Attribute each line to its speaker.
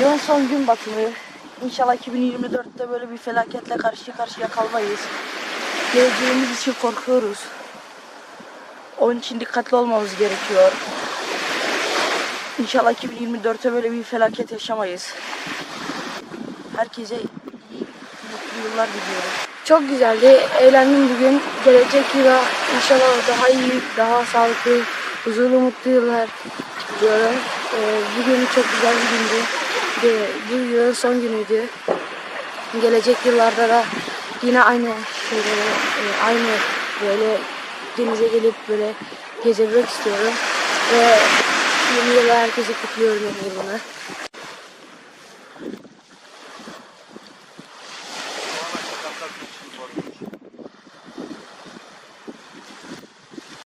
Speaker 1: Yılın son gün batımı. İnşallah 2024'te böyle bir felaketle karşı karşıya kalmayız. Geleceğimiz için korkuyoruz. Onun için dikkatli olmamız gerekiyor. İnşallah 2024'te böyle bir felaket yaşamayız. Herkese iyi, mutlu yıllar diliyorum.
Speaker 2: Çok güzeldi. Eğlendim bugün. Gelecek yıla inşallah daha iyi, daha sağlıklı, huzurlu, mutlu yıllar diliyorum. Ee, bugün çok güzel bir gündü. De bu yılın son günüydü. Gelecek yıllarda da yine aynı şeyleri, e, aynı böyle denize gelip böyle gezebilmek istiyorum. Ve yeni yıla herkese kutluyorum yeni yılını.